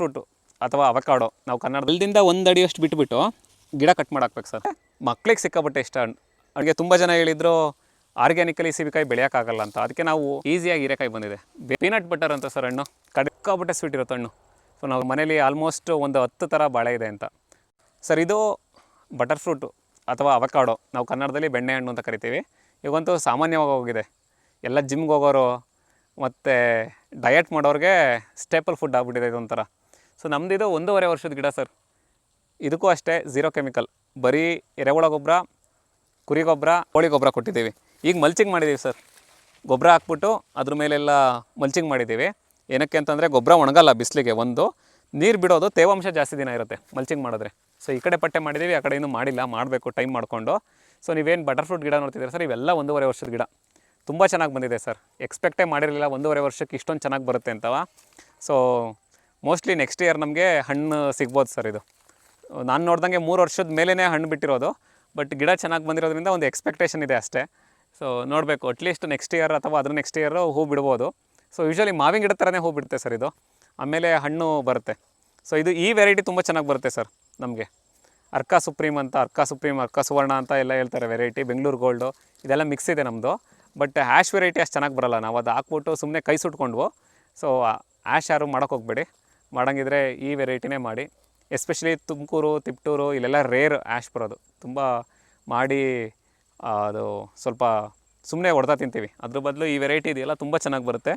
Fruit ಅಥವಾ avocado ನಾವು ಕನ್ನಡದಿಂದ ಒಂದು ಅಡಿಯಷ್ಟು ಬಿಟ್ಬಿಟ್ಟು ಗಿಡ ಕಟ್ ಮಾಡಾಕ್ಬೇಕು ಸರ್. ಮಕ್ಳಿಗೆ ಸಿಕ್ಕಾಪಟ್ಟೆ ಇಷ್ಟ. ಅಡುಗೆ ತುಂಬ ಜನ ಹೇಳಿದ್ರು ಆರ್ಗ್ಯಾನಿಕಲಿ ಸೀಬೆಕಾಯಿ ಬೆಳೆಯೋಕ್ಕಾಗಲ್ಲ ಅಂತ. ಅದಕ್ಕೆ ನಾವು ಈಸಿಯಾಗಿ ಹೀರೆಕಾಯಿ ಬಂದಿದೆ. ಪೀನಟ್ ಬಟರ್ ಅಂತ ಸರ್ ಹಣ್ಣು. ಕಡ್ಕಾಬಿಟ್ಟೆ ಸ್ವೀಟ್ ಇರುತ್ತೆ ಹಣ್ಣು. ಸೊ ನಾವು ಮನೇಲಿ ಆಲ್ಮೋಸ್ಟ್ ಒಂದು ಹತ್ತು ಥರ ಬಾಳೆ ಇದೆ ಅಂತ. ಸರ್, ಇದು ಬಟರ್ ಫ್ರೂಟು ಅಥವಾ ಅವಕಾಡೋ ನಾವು ಕನ್ನಡದಲ್ಲಿ ಬೆಣ್ಣೆ ಹಣ್ಣು ಅಂತ ಕರಿತೀವಿ. ಇವಾಗಂತೂ ಸಾಮಾನ್ಯವಾಗಿ ಹೋಗಿದೆ. ಎಲ್ಲ ಜಿಮ್ಗೆ ಹೋಗೋರು ಮತ್ತು ಡಯಟ್ ಮಾಡೋರಿಗೆ ಸ್ಟೇಪಲ್ ಫುಡ್ ಆಗಿಬಿಟ್ಟಿದೆ ಇದೊಂಥರ. ಸೊ ನಮ್ದು ಇದು ಒಂದೂವರೆ ವರ್ಷದ ಗಿಡ ಸರ್ ಇದಕ್ಕೂ ಅಷ್ಟೇ ಝೀರೋ ಕೆಮಿಕಲ್ ಬರೀ ಎರೆಹುಳ ಗೊಬ್ಬರ, ಕುರಿ ಗೊಬ್ಬರ, ಕೋಳಿ ಗೊಬ್ಬರ ಕೊಟ್ಟಿದ್ದೀವಿ. ಈಗ ಮಲ್ಚಿಂಗ್ ಮಾಡಿದ್ದೀವಿ ಸರ್ ಗೊಬ್ಬರ ಹಾಕ್ಬಿಟ್ಟು ಅದ್ರ ಮೇಲೆಲ್ಲ ಮಲ್ಚಿಂಗ್ ಮಾಡಿದ್ದೀವಿ. ಏನಕ್ಕೆ ಅಂತಂದರೆ ಗೊಬ್ಬರ ಒಣಗಲ್ಲ ಬಿಸಿಲಿಗೆ ಒಂದು. ನೀರು ಬಿಡೋದು ತೇವಾಂಶ ಜಾಸ್ತಿ ದಿನ ಇರುತ್ತೆ ಮಲ್ಚಿಂಗ್ ಮಾಡಿದ್ರೆ. ಸೊ ಈ ಕಡೆ ಪಟ್ಟೆ ಮಾಡಿದ್ದೀವಿ, ಆ ಕಡೆ ಇನ್ನೂ ಮಾಡಿಲ್ಲ, ಮಾಡಬೇಕು ಟೈಮ್ ಮಾಡಿಕೊಂಡು. ಸೊ ನೀವೇನು ಬಟರ್ ಫ್ರೂಟ್ ಗಿಡ ನೋಡ್ತಿದ್ದೀರಾ ಸರ್ ಇವೆಲ್ಲ ಒಂದೂವರೆ ವರ್ಷದ ಗಿಡ. ತುಂಬ ಚೆನ್ನಾಗಿ ಬಂದಿದೆ ಸರ್ ಎಕ್ಸ್ಪೆಕ್ಟೇ ಮಾಡಿರಲಿಲ್ಲ, ಒಂದೂವರೆ ವರ್ಷಕ್ಕೆ ಇಷ್ಟೊಂದು ಚೆನ್ನಾಗಿ ಬರುತ್ತೆ ಅಂತವ. ಸೊ ಮೋಸ್ಟ್ಲಿ ನೆಕ್ಸ್ಟ್ ಇಯರ್ ನಮಗೆ ಹಣ್ಣು ಸಿಗ್ಬೋದು ಸರ್ ಇದು. ನಾನು ನೋಡ್ದಂಗೆ ಮೂರು ವರ್ಷದ ಮೇಲೇ ಹಣ್ಣು ಬಿಟ್ಟಿರೋದು ಬಟ್ ಗಿಡ ಚೆನ್ನಾಗಿ ಬಂದಿರೋದ್ರಿಂದ ಒಂದು ಎಕ್ಸ್ಪೆಕ್ಟೇಷನ್ ಇದೆ ಅಷ್ಟೇ. ಸೊ ನೋಡಬೇಕು ಅಟ್ಲೀಸ್ಟ್ ನೆಕ್ಸ್ಟ್ ಇಯರ್ ಅಥವಾ ಅದ್ರ ನೆಕ್ಸ್ಟ್ ಇಯರು ಹೂ ಬಿಡ್ಬೋದು. ಸೊ ಯೂಶ್ವಲಿ ಮಾವಿನ ಗಿಡ ಥರನೇ ಹೂ ಬಿಡುತ್ತೆ ಸರ್ ಇದು. ಆಮೇಲೆ ಹಣ್ಣು ಬರುತ್ತೆ. ಸೊ ಇದು ಈ ವೆರೈಟಿ ತುಂಬ ಚೆನ್ನಾಗಿ ಬರುತ್ತೆ ಸರ್ ನಮಗೆ. ಅರ್ಕಾ ಸುಪ್ರೀಮ್ ಅಂತ, ಅರ್ಕಾ ಸುಪ್ರೀಮ್ ಅರ್ಕಾ ಸುವರ್ಣ ಅಂತ ಎಲ್ಲ ಹೇಳ್ತಾರೆ ವೆರೈಟಿ ಬೆಂಗಳೂರು ಗೋಲ್ಡು ಇದೆಲ್ಲ ಮಿಕ್ಸ್ ಇದೆ ನಮ್ಮದು ಬಟ್ ಆ್ಯಶ್ ವೆರೈಟಿ ಅಷ್ಟು ಚೆನ್ನಾಗಿ ಬರಲ್ಲ. ನಾವು ಅದು ಹಾಕ್ಬಿಟ್ಟು ಸುಮ್ಮನೆ ಕೈ ಸುಟ್ಕೊಂಡ್ವು. ಸೊ ಆ್ಯಶ್ ಯಾರು ಮಾಡೋಕೆ ಹೋಗ್ಬೇಡಿ. ಮಾಡಂಗಿದ್ರೆ ಈ ವೆರೈಟಿನೇ ಮಾಡಿ. ಎಸ್ಪೆಷಲಿ ತುಮಕೂರು, ತಿಪ್ಟೂರು, ಇಲ್ಲೆಲ್ಲ ರೇರ್ ಆ್ಯಶ್ ಬರೋದು. ತುಂಬ ಮಾಡಿ ಅದು ಸ್ವಲ್ಪ ಸುಮ್ಮನೆ ಹೊಡೆದ ತಿಂತೀವಿ. ಅದ್ರ ಬದಲು ಈ ವೆರೈಟಿ ಇದೆಯಲ್ಲ ತುಂಬ ಚೆನ್ನಾಗಿ ಬರುತ್ತೆ.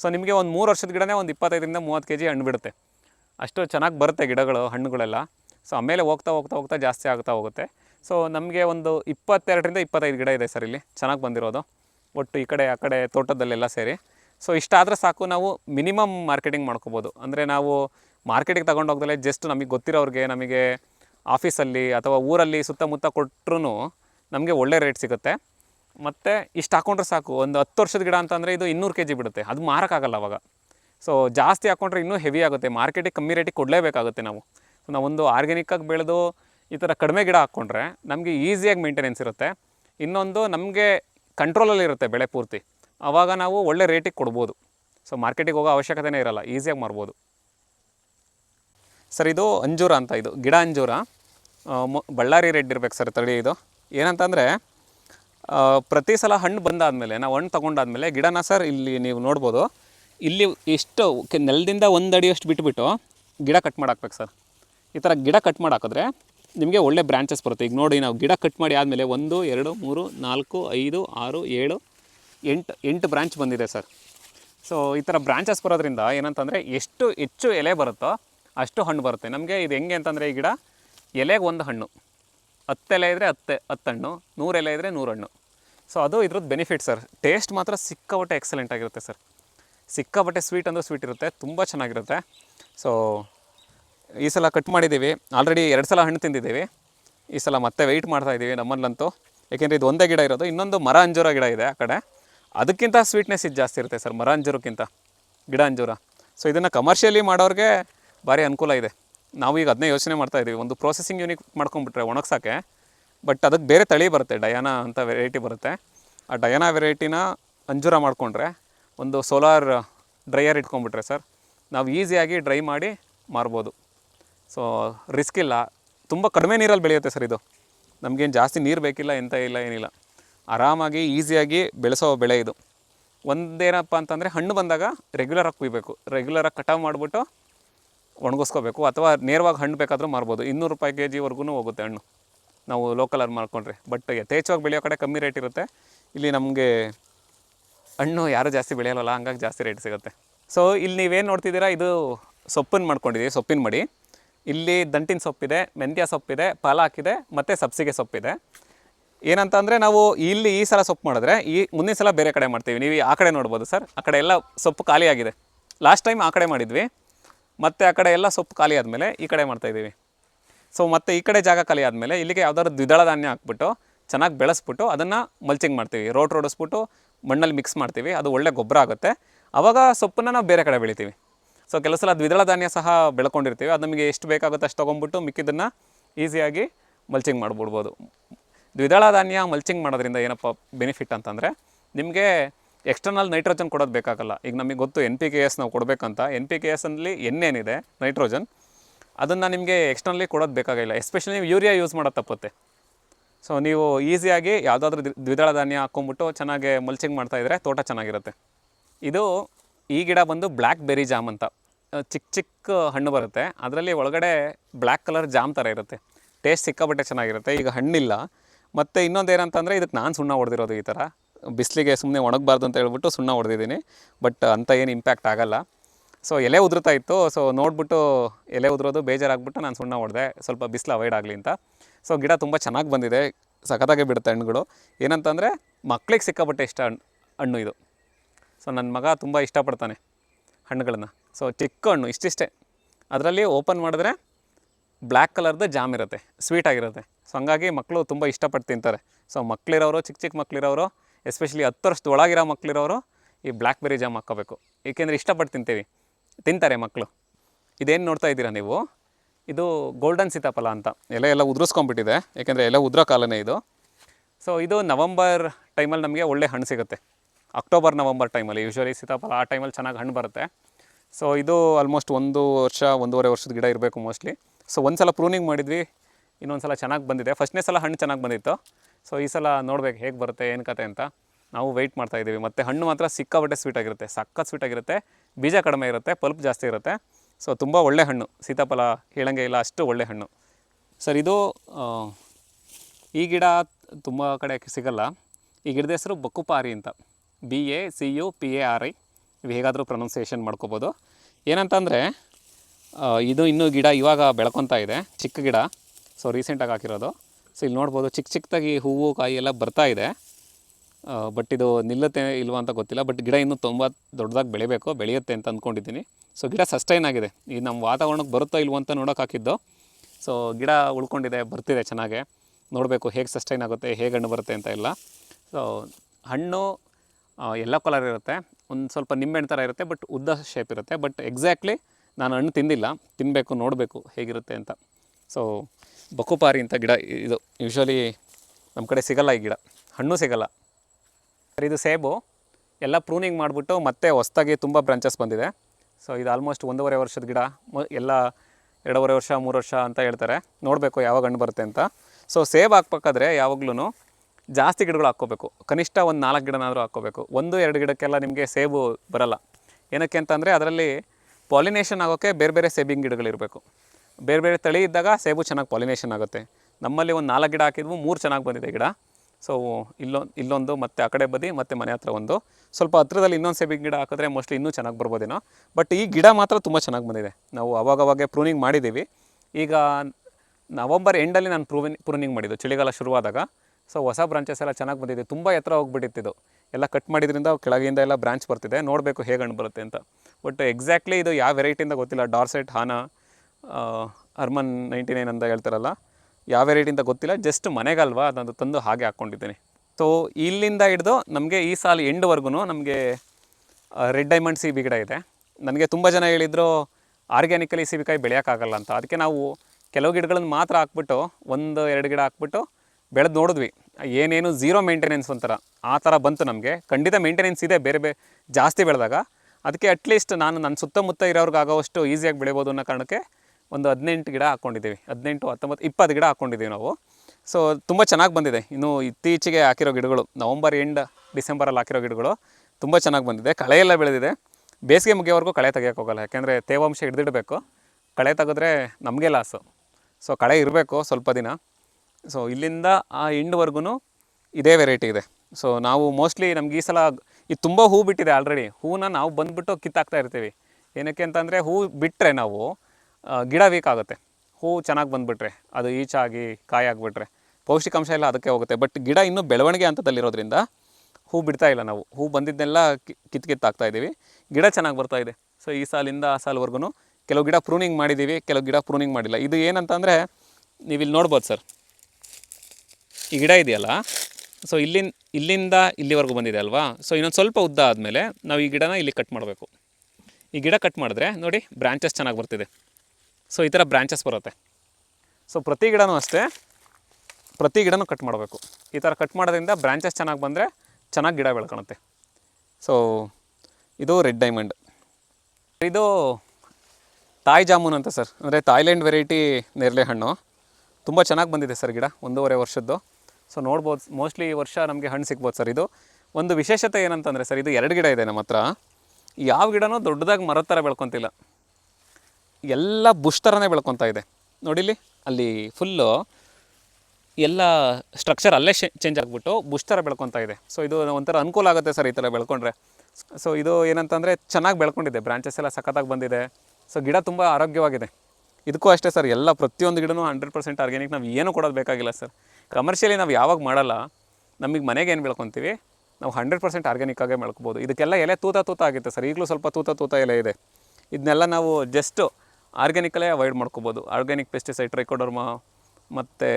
ಸೊ ನಿಮಗೆ ಒಂದು ಮೂರು ವರ್ಷದ ಗಿಡನೇ ಒಂದು ಇಪ್ಪತ್ತೈದರಿಂದ ಮೂವತ್ತು ಕೆ ಜಿ ಹಣ್ಣು ಬಿಡುತ್ತೆ. ಅಷ್ಟು ಚೆನ್ನಾಗಿ ಬರುತ್ತೆ ಗಿಡಗಳು, ಹಣ್ಣುಗಳೆಲ್ಲ. ಸೊ ಆಮೇಲೆ ಹೋಗ್ತಾ ಹೋಗ್ತಾ ಹೋಗ್ತಾ ಜಾಸ್ತಿ ಆಗ್ತಾ ಹೋಗುತ್ತೆ. ಸೊ ನಮಗೆ ಒಂದು ಇಪ್ಪತ್ತೆರಡರಿಂದ ಇಪ್ಪತ್ತೈದು ಗಿಡ ಇದೆ ಸರ್ ಇಲ್ಲಿ. ಚೆನ್ನಾಗಿ ಬಂದಿರೋದು. ಒಟ್ಟು ಈ ಕಡೆ, ಆ ಕಡೆ ತೋಟದಲ್ಲೆಲ್ಲ ಸೇರಿ. ಸೊ ಇಷ್ಟಾದರೆ ಸಾಕು, ನಾವು ಮಿನಿಮಮ್ ಮಾರ್ಕೆಟಿಂಗ್ ಮಾಡ್ಕೋಬೋದು. ಅಂದರೆ ನಾವು ಮಾರ್ಕೆಟಿಗೆ ತಗೊಂಡು ಜಸ್ಟ್ ನಮಗೆ ಗೊತ್ತಿರೋರಿಗೆ, ನಮಗೆ ಆಫೀಸಲ್ಲಿ ಅಥವಾ ಊರಲ್ಲಿ ಸುತ್ತಮುತ್ತ ಕೊಟ್ಟರು ನಮಗೆ ಒಳ್ಳೆ ರೇಟ್ ಸಿಗುತ್ತೆ. ಮತ್ತು ಇಷ್ಟು ಹಾಕೊಂಡ್ರೆ ಸಾಕು, ಒಂದು ಹತ್ತು ವರ್ಷದ ಗಿಡ ಅಂತಂದರೆ ಇದು ಇನ್ನೂರು ಕೆ ಜಿ ಬಿಡುತ್ತೆ. ಅದು ಮಾರೋಕ್ಕಾಗಲ್ಲ ಅವಾಗ. ಸೊ ಜಾಸ್ತಿ ಹಾಕೊಂಡ್ರೆ ಇನ್ನೂ ಹೆವಿ ಆಗುತ್ತೆ. ಮಾರ್ಕೆಟಿಗೆ ಕಮ್ಮಿ ರೇಟಿಗೆ ಕೊಡಲೇಬೇಕಾಗುತ್ತೆ ನಾವು. ಸೊ ನಾವೊಂದು ಆರ್ಗ್ಯಾನಿಕ್ಕಾಗಿ ಬೆಳೆದು ಈ ಥರ ಕಡಿಮೆ ಗಿಡ ಹಾಕ್ಕೊಂಡ್ರೆ ನಮಗೆ ಈಸಿಯಾಗಿ ಮೇಂಟೆನೆನ್ಸ್ ಇರುತ್ತೆ. ಇನ್ನೊಂದು ನಮಗೆ ಕಂಟ್ರೋಲಲ್ಲಿ ಇರುತ್ತೆ ಬೆಳೆ ಪೂರ್ತಿ. ಆವಾಗ ನಾವು ಒಳ್ಳೆ ರೇಟಿಗೆ ಕೊಡ್ಬೋದು. ಸೊ ಮಾರ್ಕೆಟಿಗೆ ಹೋಗೋ ಅವಶ್ಯಕತೆನೇ ಇರಲ್ಲ ಈಸಿಯಾಗಿ ಮಾರ್ಬೋದು. ಸರ್ ಇದು ಅಂಜೂರ ಅಂತ, ಇದು ಗಿಡ ಅಂಜೂರ. ಬಳ್ಳಾರಿ ರೆಡ್ ಇರ್ಬೇಕು ಸರ್ ತಳಿ ಇದು. ಏನಂತಂದರೆ ಪ್ರತಿ ಸಲ ಹಣ್ಣು ಬಂದಾದಮೇಲೆ, ನಾವು ಹಣ್ಣು ತೊಗೊಂಡಾದ್ಮೇಲೆ ಗಿಡನ ಸರ್ ಇಲ್ಲಿ ನೀವು ನೋಡ್ಬೋದು. ಇಲ್ಲಿ ಎಷ್ಟು ನೆಲದಿಂದ ಒಂದು ಅಡಿಯಷ್ಟು ಬಿಟ್ಬಿಟ್ಟು ಗಿಡ ಕಟ್ ಮಾಡಾಕ್ಬೇಕು ಸರ್ ಈ ಥರ ಗಿಡ ಕಟ್ ಮಾಡಾಕಿದ್ರೆ ನಿಮಗೆ ಒಳ್ಳೆ ಬ್ರ್ಯಾಂಚಸ್ ಬರುತ್ತೆ. ಈಗ ನೋಡಿ, ನಾವು ಗಿಡ ಕಟ್ ಮಾಡಿ ಆದಮೇಲೆ ಒಂದು, ಎರಡು, ಮೂರು, ನಾಲ್ಕು, ಐದು, ಆರು, ಏಳು ಎಂಟು ಎಂಟು ಬ್ರಾಂಚ್ ಬಂದಿದೆ ಸರ್. ಸೊ ಈ ಥರ ಬ್ರಾಂಚಸ್ ಬರೋದ್ರಿಂದ ಏನಂತಂದರೆ ಎಷ್ಟು ಹೆಚ್ಚು ಎಲೆ ಬರುತ್ತೋ ಅಷ್ಟು ಹಣ್ಣು ಬರುತ್ತೆ. ನಮಗೆ ಇದು ಹೆಂಗೆ ಅಂತಂದರೆ ಈ ಗಿಡ ಎಲೆಗೆ ಒಂದು ಹಣ್ಣು. ಹತ್ತು ಎಲೆ ಇದ್ದರೆ ಹತ್ತೆ ಹತ್ತು ಹಣ್ಣು ನೂರು ಎಲೆ ಇದ್ದರೆ ನೂರು ಹಣ್ಣು. ಸೊ ಅದು ಇದ್ರದ್ದು ಬೆನಿಫಿಟ್ ಸರ್. ಟೇಸ್ಟ್ ಮಾತ್ರ ಸಿಕ್ಕಾಪಟ್ಟೆ ಎಕ್ಸಲೆಂಟ್ ಆಗಿರುತ್ತೆ ಸರ್. ಸಿಕ್ಕಾಪಟ್ಟೆ ಸ್ವೀಟ್ ಅಂದರೆ ಸ್ವೀಟ್ ಇರುತ್ತೆ, ತುಂಬ ಚೆನ್ನಾಗಿರುತ್ತೆ. ಸೊ ಈ ಸಲ ಕಟ್ ಮಾಡಿದ್ದೀವಿ. ಆಲ್ರೆಡಿ ಎರಡು ಸಲ ಹಣ್ಣು ತಿಂದಿದ್ದೀವಿ. ಈ ಸಲ ಮತ್ತೆ ವೆಯ್ಟ್ ಮಾಡ್ತಾ ಇದ್ದೀವಿ ನಮ್ಮಲ್ಲಂತೂ. ಏಕೆಂದರೆ ಇದು ಒಂದೇ ಗಿಡ ಇರೋದು. ಇನ್ನೊಂದು ಮರ ಅಂಜೂರ ಗಿಡ ಇದೆ ಆ ಕಡೆ. ಅದಕ್ಕಿಂತ ಸ್ವೀಟ್ನೆಸ್ ಇದು ಜಾಸ್ತಿ ಇರುತ್ತೆ ಸರ್, ಮರ ಅಂಜೂರಕ್ಕಿಂತ, ಗಿಡ ಅಂಜೂರ. ಸೊ ಇದನ್ನು ಕಮರ್ಷಿಯಲಿ ಮಾಡೋರಿಗೆ ಭಾರಿ ಅನುಕೂಲ ಇದೆ. ನಾವು ಈಗ ಅದನ್ನೇ ಯೋಚನೆ ಮಾಡ್ತಾ ಇದ್ದೀವಿ ಒಂದು ಪ್ರೊಸೆಸಿಂಗ್ ಯೂನಿಟ್ ಮಾಡ್ಕೊಂಡ್ಬಿಟ್ರೆ ಒಣಗ್ಸೋಕ್ಕೆ ಬಟ್ ಅದಕ್ಕೆ ಬೇರೆ ತಳಿ ಬರುತ್ತೆ ಡಯಾನಾ ಅಂತ ವೆರೈಟಿ ಬರುತ್ತೆ. ಆ ಡಯಾನಾ ವೆರೈಟಿನ ಅಂಜೂರ ಮಾಡಿಕೊಂಡ್ರೆ, ಒಂದು ಸೋಲಾರ್ ಡ್ರೈಯರ್ ಇಟ್ಕೊಂಡ್ಬಿಟ್ರೆ ಸರ್, ನಾವು ಈಸಿಯಾಗಿ ಡ್ರೈ ಮಾಡಿ ಮಾರ್ಬೋದು. ಸೊ ರಿಸ್ಕ್ ಇಲ್ಲ. ತುಂಬ ಕಡಿಮೆ ನೀರಲ್ಲಿ ಬೆಳೆಯುತ್ತೆ ಸರ್ ಇದು. ನಮಗೇನು ಜಾಸ್ತಿ ನೀರು ಬೇಕಿಲ್ಲ, ಎಂತ ಇಲ್ಲ, ಏನಿಲ್ಲ. ಆರಾಮಾಗಿ, ಈಸಿಯಾಗಿ ಬೆಳೆಸೋ ಬೆಳೆ ಇದು. ಒಂದೇನಪ್ಪ ಅಂತಂದರೆ ಹಣ್ಣು ಬಂದಾಗ ರೆಗ್ಯುಲರಾಗಿ ಕುಯ್ಬೇಕು. ರೆಗ್ಯುಲರಾಗಿ ಕಟಾವು ಮಾಡಿಬಿಟ್ಟು ಒಣಗಿಸ್ಕೋಬೇಕು. ಅಥವಾ ನೇರವಾಗಿ ಹಣ್ಣು ಬೇಕಾದರೂ ಮಾರ್ಬೋದು. ಇನ್ನೂರು ರೂಪಾಯಿ ಕೆ ಜಿವರೆಗೂ ಹೋಗುತ್ತೆ ಹಣ್ಣು. ನಾವು ಲೋಕಲಲ್ಲಿ ಮಾಡ್ಕೊಂಡ್ರೆ. ಬಟ್ ಯಥೇಚ್ಛವಾಗಿ ಬೆಳೆಯೋ ಕಡೆ ಕಮ್ಮಿ ರೇಟ್ ಇರುತ್ತೆ. ಇಲ್ಲಿ ನಮಗೆ ಹಣ್ಣು ಯಾರು ಜಾಸ್ತಿ ಬೆಳೆಯಲ್ಲ ಹಂಗಾಗಿ ಜಾಸ್ತಿ ರೇಟ್ ಸಿಗುತ್ತೆ. ಸೊ ಇಲ್ಲಿ ನೀವೇನು ನೋಡ್ತಿದ್ದೀರಾ? ಇದು ಸೊಪ್ಪನ್ನು ಮಾಡ್ಕೊಂಡಿದ್ದೀವಿ, ಸೊಪ್ಪಿನ ಮಡಿ. ಇಲ್ಲಿ ದಂಟಿನ ಸೊಪ್ಪಿದೆ, ಮೆಂತ್ಯ ಸೊಪ್ಪಿದೆ, ಪಾಲಾಕಿದೆ, ಮತ್ತು ಸಬ್ಸಿಗೆ ಸೊಪ್ಪಿದೆ. ಏನಂತ ಅಂದರೆ ನಾವು ಇಲ್ಲಿ ಈ ಸಲ ಸೊಪ್ಪು ಮಾಡಿದ್ರೆ ಈ ಮುಂದಿನ ಸಲ ಬೇರೆ ಕಡೆ ಮಾಡ್ತೀವಿ. ನೀವು ಆ ಕಡೆ ನೋಡ್ಬೋದು ಸರ್. ಆ ಕಡೆ ಎಲ್ಲ ಸೊಪ್ಪು ಖಾಲಿಯಾಗಿದೆ ಲಾಸ್ಟ್ ಟೈಮ್ ಆ ಕಡೆ ಮಾಡಿದ್ವಿ. ಮತ್ತು ಆ ಕಡೆ ಎಲ್ಲ ಸೊಪ್ಪು ಖಾಲಿ ಆದಮೇಲೆ ಈ ಕಡೆ ಮಾಡ್ತಾಯಿದ್ದೀವಿ ಸೊ ಮತ್ತೆ ಈ ಕಡೆ ಜಾಗ ಖಾಲಿ ಆದಮೇಲೆ ಇಲ್ಲಿಗೆ ಯಾವ್ದಾದ್ರು ದ್ವಿದಳ ಧಾನ್ಯ ಹಾಕ್ಬಿಟ್ಟು ಚೆನ್ನಾಗಿ ಬೆಳೆಸ್ಬಿಟ್ಟು ಅದನ್ನು ಮಲ್ಚಿಂಗ್ ಮಾಡ್ತೀವಿ. ರೋಟ್ ರೋಡಿಸ್ಬಿಟ್ಟು ಮಣ್ಣಲ್ಲಿ ಮಿಕ್ಸ್ ಮಾಡ್ತೀವಿ. ಅದು ಒಳ್ಳೆ ಗೊಬ್ಬರ ಆಗುತ್ತೆ. ಆವಾಗ ಸೊಪ್ಪನ್ನ ನಾವು ಬೇರೆ ಕಡೆ ಬೆಳಿತೀವಿ. ಸೊ ಕೆಲವು ಸಲ ದ್ವಿದಳ ಧಾನ್ಯ ಸಹ ಬೆಳ್ಕೊಂಡಿರ್ತೀವಿ. ಅದು ನಮಗೆ ಎಷ್ಟು ಬೇಕಾಗುತ್ತೆ ಅಷ್ಟು ತೊಗೊಂಡ್ಬಿಟ್ಟು ಮಿಕ್ಕಿದ್ದನ್ನು ಈಸಿಯಾಗಿ ಮಲ್ಚಿಂಗ್ ಮಾಡಿಬಿಡ್ಬೋದು. ದ್ವಿದಳ ಧಾನ್ಯ ಮಲ್ಚಿಂಗ್ ಮಾಡೋದ್ರಿಂದ ಏನಪ್ಪ ಬೆನಿಫಿಟ್ ಅಂತಂದರೆ ನಿಮಗೆ ಎಕ್ಸ್ಟರ್ನಲ್ ನೈಟ್ರೋಜನ್ ಕೊಡೋದು ಬೇಕಾಗಲ್ಲ. ಈಗ ನಮಗೆ ಗೊತ್ತು ಎನ್ ಪಿ ಕೆ ಎಸ್ ನಾವು ಕೊಡಬೇಕಂತ. ಎನ್ ಪಿ ಕೆ ಎಸ್ನಲ್ಲಿ ಏನೇನಿದೆ ನೈಟ್ರೋಜನ್ ಅದನ್ನು ನಿಮಗೆ ಎಕ್ಸ್ಟರ್ನಲಿ ಕೊಡೋದು ಬೇಕಾಗಿಲ್ಲ. ಎಸ್ಪೆಷಲಿ ನೀವು ಯೂರಿಯಾ ಯೂಸ್ ಮಾಡೋದು ತಪ್ಪುತ್ತೆ. ಸೊ ನೀವು ಈಸಿಯಾಗಿ ಯಾವುದಾದ್ರೂ ದ್ವಿದಳ ಧಾನ್ಯ ಹಾಕ್ಕೊಂಬಿಟ್ಟು ಚೆನ್ನಾಗಿ ಮಲ್ಚಿಂಗ್ ಮಾಡ್ತಾಯಿದ್ರೆ ತೋಟ ಚೆನ್ನಾಗಿರುತ್ತೆ. ಇದು ಈ ಗಿಡ ಬಂದು ಬ್ಲ್ಯಾಕ್ ಬೆರಿ ಜಾಮ್ ಅಂತ ಚಿಕ್ಕ ಚಿಕ್ಕ ಹಣ್ಣು ಬರುತ್ತೆ. ಅದರಲ್ಲಿ ಒಳಗಡೆ ಬ್ಲ್ಯಾಕ್ ಕಲರ್ ಜಾಮ್ ಥರ ಇರುತ್ತೆ. ಟೇಸ್ಟ್ ಸಿಕ್ಕಾಬಟ್ಟೆ ಚೆನ್ನಾಗಿರುತ್ತೆ. ಈಗ ಹಣ್ಣಿಲ್ಲ. ಮತ್ತು ಇನ್ನೊಂದು ಏನಂತಂದರೆ ಇದಕ್ಕೆ ನಾನು ಸುಣ್ಣ ಹೊಡೆದಿರೋದು ಈ ಥರ ಬಿಸಿಲಿಗೆ ಸುಮ್ಮನೆ ಒಣಗಬಾರ್ದು ಅಂತ ಹೇಳ್ಬಿಟ್ಟು ಸುಣ್ಣ ಹೊಡೆದಿದ್ದೀನಿ. ಬಟ್ ಅಂಥ ಏನು ಇಂಪ್ಯಾಕ್ಟ್ ಆಗಲ್ಲ. ಸೊ ಎಲೆ ಉದುರ್ತಾ ಇತ್ತು. ಸೊ ನೋಡ್ಬಿಟ್ಟು ಎಲೆ ಉದುರೋದು ಬೇಜಾರಾಗ್ಬಿಟ್ಟು ನಾನು ಸುಣ್ಣ ಹೊಡೆದೆ. ಸ್ವಲ್ಪ ಬಿಸಿಲು ಅವಾಯ್ಡ್ ಆಗಲಿ ಅಂತ. ಸೊ ಗಿಡ ತುಂಬ ಚೆನ್ನಾಗಿ ಬಂದಿದೆ. ಸಖತ್ತಾಗೆ ಬಿಡುತ್ತೆ ಹಣ್ಣುಗಳು. ಏನಂತಂದರೆ ಮಕ್ಳಿಗೆ ಸಿಕ್ಕಾಪಟ್ಟೆ ಇಷ್ಟ ಹಣ್ಣು ಇದು. ಸೊ ನನ್ನ ಮಗ ತುಂಬ ಇಷ್ಟಪಡ್ತಾನೆ ಹಣ್ಣುಗಳನ್ನು. ಸೊ ಚಿಕ್ಕ ಹಣ್ಣು ಇಷ್ಟಿಷ್ಟೇ. ಅದರಲ್ಲಿ ಓಪನ್ ಮಾಡಿದ್ರೆ ಬ್ಲ್ಯಾಕ್ ಕಲರ್ದು ಜಾಮ್ ಇರುತ್ತೆ, ಸ್ವೀಟ್ ಆಗಿರುತ್ತೆ. ಸೊ ಹಂಗಾಗಿ ಮಕ್ಕಳು ತುಂಬ ಇಷ್ಟಪಟ್ಟು ತಿಂತಾರೆ. ಸೊ ಮಕ್ಕಳಿರೋರು ಚಿಕ್ಕ ಚಿಕ್ಕ ಮಕ್ಕಳಿರೋರು ಎಸ್ಪೆಷಲಿ ಹತ್ತು ವರ್ಷದ ಒಳಗಿರೋ ಮಕ್ಕಳಿರೋರು ಈ ಬ್ಲ್ಯಾಕ್ ಬೆರಿ ಜಾಮ್ ಹಾಕ್ಕೋಬೇಕು. ಏಕೆಂದರೆ ಇಷ್ಟಪಟ್ಟು ತಿಂತೀವಿ. ತಿಂತಾರೆ ಮಕ್ಕಳು ಇದೇನು ನೋಡ್ತಾ ಇದ್ದೀರಾ ನೀವು? ಇದು ಗೋಲ್ಡನ್ ಸೀತಾಫಲ ಅಂತ. ಎಲೆ ಎಲ್ಲ ಉದುರಿಸ್ಕೊಂಬಿಟ್ಟಿದೆ ಏಕೆಂದರೆ ಎಲೆ ಉದುರೋ ಕಾಲನೇ ಇದು. ಸೊ ಇದು ನವಂಬರ್ ಟೈಮಲ್ಲಿ ನಮಗೆ ಒಳ್ಳೆ ಹಣ್ಣು ಸಿಗುತ್ತೆ. ಅಕ್ಟೋಬರ್, ನವಂಬರ್ ಟೈಮಲ್ಲಿ ಯೂಶ್ವಲಿ ಸೀತಾಫಲ ಆ ಟೈಮಲ್ಲಿ ಚೆನ್ನಾಗಿ ಹಣ್ಣು ಬರುತ್ತೆ. ಸೊ ಇದು ಆಲ್ಮೋಸ್ಟ್ ಒಂದು ವರ್ಷ, ಒಂದೂವರೆ ವರ್ಷದ ಗಿಡ ಇರಬೇಕು ಮೋಸ್ಟ್ಲಿ ಸೊ ಒಂದು ಸಲ ಪ್ರೂನಿಂಗ್ ಮಾಡಿದ್ವಿ, ಇನ್ನೊಂದು ಸಲ ಚೆನ್ನಾಗಿ ಬಂದಿದೆ. ಫಸ್ಟ್ನೇ ಸಲ ಹಣ್ಣು ಚೆನ್ನಾಗಿ ಬಂದಿತ್ತು. ಸೊ ಈ ಸಲ ನೋಡ್ಬೇಕು ಹೇಗೆ ಬರುತ್ತೆ, ಏನು ಕತೆ ಅಂತ. ನಾವು ವೆಯ್ಟ್ ಮಾಡ್ತಾ ಇದ್ದೀವಿ. ಮತ್ತು ಹಣ್ಣು ಮಾತ್ರ ಸಿಕ್ಕಾಬಟ್ಟೆ ಸ್ವೀಟ್ ಆಗಿರುತ್ತೆ, ಸಖತ್ ಸ್ವೀಟ್ ಆಗಿರುತ್ತೆ, ಬೀಜ ಕಡಿಮೆ ಇರುತ್ತೆ, ಪಲ್ಪ್ ಜಾಸ್ತಿ ಇರುತ್ತೆ. ಸೊ ತುಂಬ ಒಳ್ಳೆ ಹಣ್ಣು. ಸೀತಾಫಲ, ಹೇಳಂಗೆ ಇಲ್ಲ, ಅಷ್ಟು ಒಳ್ಳೆ ಹಣ್ಣು. ಸರ್ ಇದು ಈ ಗಿಡ ತುಂಬ ಕಡೆ ಸಿಗಲ್ಲ. ಈ ಗಿಡದ ಹೆಸರು ಬಕ್ಕುಪಾರಿ ಅಂತ. B A C U P A R I ಇವು ಹೇಗಾದರೂ ಪ್ರೊನೌನ್ಸಿಯೇಷನ್ ಮಾಡ್ಕೋಬೋದು. ಏನಂತಂದರೆ ಇದು ಇನ್ನೂ ಗಿಡ ಇವಾಗ ಬೆಳ್ಕೊತಾ ಇದೆ. ಚಿಕ್ಕ ಗಿಡ. ಸೊ ರೀಸೆಂಟಾಗಿ ಹಾಕಿರೋದು. ಸೊ ಇಲ್ಲಿ ನೋಡ್ಬೋದು ಚಿಕ್ಕ ಚಿಕ್ಕದಾಗಿ ಹೂವು, ಕಾಯಿ ಎಲ್ಲ ಬರ್ತಾ ಇದೆ. ಬಟ್ ಇದು ನಿಲ್ಲುತ್ತೆ ಇಲ್ವಾ ಅಂತ ಗೊತ್ತಿಲ್ಲ. ಬಟ್ ಗಿಡ ಇನ್ನೂ ತುಂಬ ದೊಡ್ಡದಾಗಿ ಬೆಳಿಬೇಕು, ಬೆಳೆಯುತ್ತೆ ಅಂತ ಅಂದ್ಕೊಂಡಿದ್ದೀನಿ ಸೊ ಗಿಡ ಸಸ್ಟೈನ್ ಆಗಿದೆ. ಈ ನಮ್ಮ ವಾತಾವರಣಕ್ಕೆ ಬರುತ್ತೋ ಇಲ್ವೋ ಅಂತ ನೋಡೋಕೆ ಹಾಕಿದ್ದು. ಸೊ ಗಿಡ ಉಳ್ಕೊಂಡಿದೆ, ಬರ್ತಿದೆ ಚೆನ್ನಾಗೆ. ನೋಡಬೇಕು ಹೇಗೆ ಸಸ್ಟೈನ್ ಆಗುತ್ತೆ, ಹೇಗೆ ಹಣ್ಣು ಬರುತ್ತೆ ಅಂತ ಎಲ್ಲ. ಸೊ ಹಣ್ಣು ಎಲ್ಲೋ ಕಲರ್ ಇರುತ್ತೆ. ಒಂದು ಸ್ವಲ್ಪ ನಿಂಬೆಹಣ್ಣು ಥರ ಇರುತ್ತೆ ಬಟ್ ಉದ್ದ ಶೇಪ್ ಇರುತ್ತೆ. ಬಟ್ ಎಕ್ಸಾಕ್ಟ್ಲಿ ನಾನು ಹಣ್ಣು ತಿಂದಿಲ್ಲ ತಿನ್ನಬೇಕು ನೋಡಬೇಕು ಹೇಗಿರುತ್ತೆ ಅಂತ. ಸೊ ಬಕುಪಾರಿ ಅಂತ ಗಿಡ ಇದು ಯೂಶ್ವಲಿ ನಮ್ಮ ಕಡೆ ಸಿಗಲ್ಲ ಈ ಗಿಡ. ಹಣ್ಣು ಸಿಗಲ್ಲ. ಇದು ಸೇಬು. ಎಲ್ಲ ಪ್ರೂನಿಂಗ್ ಮಾಡಿಬಿಟ್ಟು ಮತ್ತೆ ಹೊಸ್ದಾಗಿ ತುಂಬ ಬ್ರಾಂಚಸ್ ಬಂದಿದೆ. ಸೊ ಇದು ಆಲ್ಮೋಸ್ಟ್ ಒಂದೂವರೆ ವರ್ಷದ ಗಿಡ. ಎಲ್ಲ ಎರಡೂವರೆ ವರ್ಷ, ಮೂರು ವರ್ಷ ಅಂತ ಹೇಳ್ತಾರೆ. ನೋಡಬೇಕು ಯಾವಾಗ ಹಣ್ಣು ಬರುತ್ತೆ ಅಂತ. ಸೊ ಸೇಬ್ ಹಾಕ್ಬೇಕಾದ್ರೆ ಯಾವಾಗ್ಲೂ ಜಾಸ್ತಿ ಗಿಡಗಳು ಹಾಕ್ಕೋಬೇಕು. ಕನಿಷ್ಠ ಒಂದು ನಾಲ್ಕು ಗಿಡನಾದರೂ ಹಾಕ್ಕೋಬೇಕು. ಒಂದು, ಎರಡು ಗಿಡಕ್ಕೆಲ್ಲ ನಿಮಗೆ ಸೇಬು ಬರಲ್ಲ. ಏನಕ್ಕೆ ಅಂತಂದರೆ ಅದರಲ್ಲಿ ಪಾಲಿನೇಷನ್ ಆಗೋಕ್ಕೆ ಬೇರೆ ಬೇರೆ ಸೇಬಿಂಗ್ ಗಿಡಗಳಿರಬೇಕು. ಬೇರೆ ಬೇರೆ ತಳಿ ಇದ್ದಾಗ ಸೇಬು ಚೆನ್ನಾಗಿ ಪಾಲಿನೇಷನ್ ಆಗುತ್ತೆ. ನಮ್ಮಲ್ಲಿ ಒಂದು ನಾಲ್ಕು ಗಿಡ ಹಾಕಿದ್ವು, ಮೂರು ಚೆನ್ನಾಗಿ ಬಂದಿದೆ ಗಿಡ. ಸೊ ಇಲ್ಲೊಂದು ಇಲ್ಲೊಂದು, ಮತ್ತು ಆ ಕಡೆ ಬದಿ, ಮತ್ತು ಮನೆ ಹತ್ರ ಒಂದು. ಸ್ವಲ್ಪ ಹತ್ರದಲ್ಲಿ ಇನ್ನೊಂದು ಸೇಬಿಂಗ್ ಗಿಡ ಹಾಕಿದ್ರೆ ಮೋಸ್ಟ್ಲಿ ಇನ್ನೂ ಚೆನ್ನಾಗಿ ಬರ್ಬೋದೇನೋ. ಬಟ್ ಈ ಗಿಡ ಮಾತ್ರ ತುಂಬ ಚೆನ್ನಾಗಿ ಬಂದಿದೆ. ನಾವು ಅವಾಗವಾಗೆ ಪ್ರೂನಿಂಗ್ ಮಾಡಿದ್ದೀವಿ ಈಗ ನವಂಬರ್ ಎಂಡಲ್ಲಿ ನಾನು ಪ್ರೂವಿನ್ ಪ್ರೂನಿಂಗ್ ಮಾಡಿದ್ದು, ಚಳಿಗಾಲ ಶುರುವಾದಾಗ. ಸೊ ಹೊಸ ಬ್ರಾಂಚಸ್ ಎಲ್ಲ ಚೆನ್ನಾಗಿ ಬಂದಿದೆ. ತುಂಬ ಎತ್ತರ ಹೋಗ್ಬಿಟ್ಟಿತ್ತು ಎಲ್ಲ ಕಟ್ ಮಾಡಿದ್ರಿಂದ ಕೆಳಗಿಂದ ಎಲ್ಲ ಬ್ರಾಂಚ್ ಬರ್ತಿದೆ. ನೋಡಬೇಕು ಹೇಗೆ ಹಣ್ಣು ಬರುತ್ತೆ ಅಂತ. ಬಟ್ ಎಕ್ಸಾಕ್ಟ್ಲಿ ಇದು ಯಾವ ವೆರೈಟಿಯಿಂದ ಗೊತ್ತಿಲ್ಲ. ಡಾರ್ಸೆಟ್ ಹಾನ ಅರ್ಮನ್ ನೈಂಟಿ ನೈನ್ ಅಂತ ಹೇಳ್ತಾರಲ್ಲ. ಯಾವ ವೆರೈಟಿಯಿಂದ ಗೊತ್ತಿಲ್ಲ. ಜಸ್ಟ್ ಮನೆಗಲ್ವಾ ಅದನ್ನು ತಂದು ಹಾಗೆ ಹಾಕ್ಕೊಂಡಿದ್ದೀನಿ. ಸೊ ಇಲ್ಲಿಂದ ಹಿಡಿದು ನಮಗೆ ಈ ಸಾಲ ಎಂಡ್ವರೆಗೂ ನಮಗೆ ರೆಡ್ ಡೈಮಂಡ್ ಸಿಬಿ ಗಿಡ ಇದೆ. ನನಗೆ ತುಂಬ ಜನ ಹೇಳಿದರು ಆರ್ಗ್ಯಾನಿಕಲಿ ಸಿಬಿಕಾಯಿ ಬೆಳೆಯೋಕ್ಕಾಗಲ್ಲ ಅಂತ. ಅದಕ್ಕೆ ನಾವು ಕೆಲವು ಗಿಡಗಳನ್ನು ಮಾತ್ರ ಹಾಕ್ಬಿಟ್ಟು, ಒಂದು, ಎರಡು ಗಿಡ ಹಾಕ್ಬಿಟ್ಟು ಬೆಳೆದು ನೋಡಿದ್ವಿ. ಏನೇನು ಝೀರೋ ಮೇಂಟೆನೆನ್ಸ್ ಒಂಥರ ಆ ಥರ ಬಂತು ನಮಗೆ. ಖಂಡಿತ ಮೇಂಟೆನೆನ್ಸ್ ಇದೆ. ಬೇರೆ ಬೇರೆ ಜಾಸ್ತಿ ಬೆಳೆದಾಗ. ಅದಕ್ಕೆ ಅಟ್ಲೀಸ್ಟ್ ನಾನು ನನ್ನ ಸುತ್ತಮುತ್ತ ಇರೋರ್ಗೆ ಆಗೋವಷ್ಟು ಈಸಿಯಾಗಿ ಬೆಳಿಬೋದು ಅನ್ನೋ ಕಾರಣಕ್ಕೆ ಒಂದು ಹದಿನೆಂಟು ಗಿಡ ಹಾಕ್ಕೊಂಡಿದ್ದೀವಿ. ಹದಿನೆಂಟು, ಹತ್ತೊಂಬತ್ತು, ಇಪ್ಪತ್ತು ಗಿಡ ಹಾಕ್ಕೊಂಡಿದ್ದೀವಿ ನಾವು. ಸೊ ತುಂಬ ಚೆನ್ನಾಗಿ ಬಂದಿದೆ. ಇನ್ನು ಇತ್ತೀಚೆಗೆ ಹಾಕಿರೋ ಗಿಡಗಳು, ನವಂಬರ್ ಎಂಡ್ ಡಿಸೆಂಬರಲ್ಲಿ ಹಾಕಿರೋ ಗಿಡಗಳು ತುಂಬ ಚೆನ್ನಾಗಿ ಬಂದಿದೆ. ಕಳೆ ಎಲ್ಲ ಬೆಳೆದಿದೆ. ಬೇಸಿಗೆ ಮುಗಿಯೋವರೆಗೂ ಕಳೆ ತೆಗಿಯೋಕೆ ಹೋಗಲ್ಲ. ಯಾಕೆಂದರೆ ತೇವಾಂಶ ಹಿಡಿದಿಡಬೇಕು. ಕಳೆ ತೆಗೆದ್ರೆ ನಮಗೆ ಲಾಸು ಸೊ ಕಳೆ ಇರಬೇಕು ಸ್ವಲ್ಪ ದಿನ. ಸೊ ಇಲ್ಲಿಂದ ಆ ಎಂಡ್ವರೆಗೂ ಇದೇ ವೆರೈಟಿ ಇದೆ. ಸೊ ನಾವು ಮೋಸ್ಟ್ಲಿ ನಮ್ಗೆ ಈ ಸಲ ಇದು ತುಂಬ ಹೂ ಬಿಟ್ಟಿದೆ ಆಲ್ರೆಡಿ ಹೂವನ್ನ ನಾವು ಬಂದುಬಿಟ್ಟು ಕಿತ್ತಾಕ್ತಾ ಇರ್ತೀವಿ. ಏನಕ್ಕೆ ಅಂತಂದರೆ ಹೂ ಬಿಟ್ಟರೆ ನಾವು ಗಿಡ ವೀಕ್ ಆಗುತ್ತೆ. ಹೂ ಚೆನ್ನಾಗಿ ಬಂದುಬಿಟ್ರೆ, ಅದು ಈಚಾಗಿ ಕಾಯಿ ಆಗಿಬಿಟ್ರೆ. ಪೌಷ್ಟಿಕಾಂಶ ಎಲ್ಲ ಅದಕ್ಕೆ ಹೋಗುತ್ತೆ. ಬಟ್ ಗಿಡ ಇನ್ನೂ ಬೆಳವಣಿಗೆ ಹಂತದಲ್ಲಿರೋದ್ರಿಂದ ಹೂ ಬಿಡ್ತಾ ಇಲ್ಲ ನಾವು. ಹೂ ಬಂದಿದ್ದನ್ನೆಲ್ಲ ಕಿತ್ ಕಿತ್ತಾಕ್ತಾ ಇದ್ದೀವಿ. ಗಿಡ ಚೆನ್ನಾಗಿ ಬರ್ತಾ ಇದೆ. ಸೊ ಈ ಸಾಲಿಂದ ಆ ಸಾಲ್ವರೆಗೂ ಕೆಲವು ಗಿಡ ಪ್ರೂನಿಂಗ್ ಮಾಡಿದ್ದೀವಿ, ಕೆಲವು ಗಿಡ ಪ್ರೂನಿಂಗ್ ಮಾಡಿಲ್ಲ. ಇದು ಏನಂತಂದರೆ ನೀವು ಇಲ್ಲಿ ನೋಡ್ಬೋದು ಸರ್. ಈ ಗಿಡ ಇದೆಯಲ್ಲ ಸೊ ಇಲ್ಲಿ ಇಲ್ಲಿಂದ ಇಲ್ಲಿವರೆಗೂ ಬಂದಿದೆ ಅಲ್ವಾ? ಸೊ ಇನ್ನೊಂದು ಸ್ವಲ್ಪ ಉದ್ದ ಆದಮೇಲೆ ನಾವು ಈ ಗಿಡನ ಇಲ್ಲಿ ಕಟ್ ಮಾಡಬೇಕು. ಈ ಗಿಡ ಕಟ್ ಮಾಡಿದ್ರೆ ನೋಡಿ ಬ್ರ್ಯಾಂಚಸ್ ಚೆನ್ನಾಗಿ ಬರ್ತಿದೆ. ಸೊ ಈ ಥರ ಬ್ರಾಂಚಸ್ ಬರುತ್ತೆ. ಸೊ ಪ್ರತಿ ಗಿಡನೂ ಅಷ್ಟೇ, ಪ್ರತಿ ಗಿಡನೂ ಕಟ್ ಮಾಡಬೇಕು. ಈ ಥರ ಕಟ್ ಮಾಡೋದ್ರಿಂದ ಬ್ರಾಂಚಸ್ ಚೆನ್ನಾಗಿ ಬಂದರೆ ಚೆನ್ನಾಗಿ ಗಿಡ ಬೆಳ್ಕೊಳುತ್ತೆ ಸೊ ಇದು ರೆಡ್ ಡೈಮಂಡ್ ಇದು ತಾಯ್ ಜಾಮೂನ್ ಅಂತ ಸರ್. ಅಂದರೆ ಥಾಯ್ಲೆಂಡ್ ವೆರೈಟಿ ನೇರಳೆ ಹಣ್ಣು. ತುಂಬ ಚೆನ್ನಾಗಿ ಬಂದಿದೆ ಸರ್ ಗಿಡ, ಒಂದೂವರೆ ವರ್ಷದ್ದು. ಸೊ ನೋಡ್ಬೋದು. ಮೋಸ್ಟ್ಲಿ ಈ ವರ್ಷ ನಮಗೆ ಹಣ್ಣು ಸಿಗ್ಬೋದು ಸರ್ ಇದು. ಒಂದು ವಿಶೇಷತೆ ಏನಂತಂದರೆ ಸರ್, ಇದು ಎರಡು ಗಿಡ ಇದೆ ನಮ್ಮ ಹತ್ರ. ಯಾವ ಗಿಡನೂ ದೊಡ್ಡದಾಗಿ ಮರದ ಥರ ಬೆಳ್ಕೊತಿಲ್ಲ. ಎಲ್ಲ ಬುಷ್ ಥರನೇ ಬೆಳ್ಕೊತಾ ಇದೆ. ನೋಡಿಲಿ ಅಲ್ಲಿ ಫುಲ್ಲು ಎಲ್ಲ ಸ್ಟ್ರಕ್ಚರ್ ಅಲ್ಲೇ ಚೇಂಜ್ ಆಗಿಬಿಟ್ಟು ಬುಷ್ ಥರ ಬೆಳ್ಕೊತಾ ಇದೆ. ಸೊ ಇದು ಒಂಥರ ಅನುಕೂಲ ಆಗುತ್ತೆ ಸರ್ ಈ ಥರ ಬೆಳ್ಕೊಂಡ್ರೆ. ಸೊ ಇದು ಏನಂತಂದರೆ ಚೆನ್ನಾಗಿ ಬೆಳ್ಕೊಂಡಿದೆ. ಬ್ರಾಂಚಸ್ ಎಲ್ಲ ಸಖತ್ತಾಗಿ ಬಂದಿದೆ. ಸೊ ಗಿಡ ತುಂಬ ಆರೋಗ್ಯವಾಗಿದೆ. ಇದಕ್ಕೂ ಅಷ್ಟೇ ಸರ್, ಎಲ್ಲ ಪ್ರತಿಯೊಂದು ಗಿಡನೂ ಹಂಡ್ರೆಡ್ ಪರ್ಸೆಂಟ್ ಆರ್ಗ್ಯಾನಿಕ್ ನಾವು ಏನೂ ಕೊಡೋದು ಬೇಕಾಗಿಲ್ಲ ಸರ್. ಕಮರ್ಷಿಯಲಿ ನಾವು ಯಾವಾಗ ಮಾಡಲ್ಲ, ನಮಗೆ ಮನೆಗೆ ಏನು ಬೆಳ್ಕೊತೀವಿ, ನಾವು ಹಂಡ್ರೆಡ್ ಪರ್ಸೆಂಟ್ ಆರ್ಗ್ಯಾನಿಕ್ ಆಗೇ ಬೆಳ್ಕೊಬೋದು ಇದಕ್ಕೆಲ್ಲ ಎಲೆ ತೂತ ತೂತ ಆಗುತ್ತೆ ಸರ್. ಈಗಲೂ ಸ್ವಲ್ಪ ತೂತ ತೂತ ಎಲೆ ಇದೆ. ಇದನ್ನೆಲ್ಲ ನಾವು ಜಸ್ಟು ಆರ್ಗ್ಯಾನಿಕಲ್ಲೇ ಅವಾಯ್ಡ್ ಮಾಡ್ಕೋಬೋದು. ಆರ್ಗ್ಯಾನಿಕ್ ಪೆಸ್ಟಿಸೈಡ್ ಟ್ರೈಕೋಡರ್ಮಾ ಮತ್ತು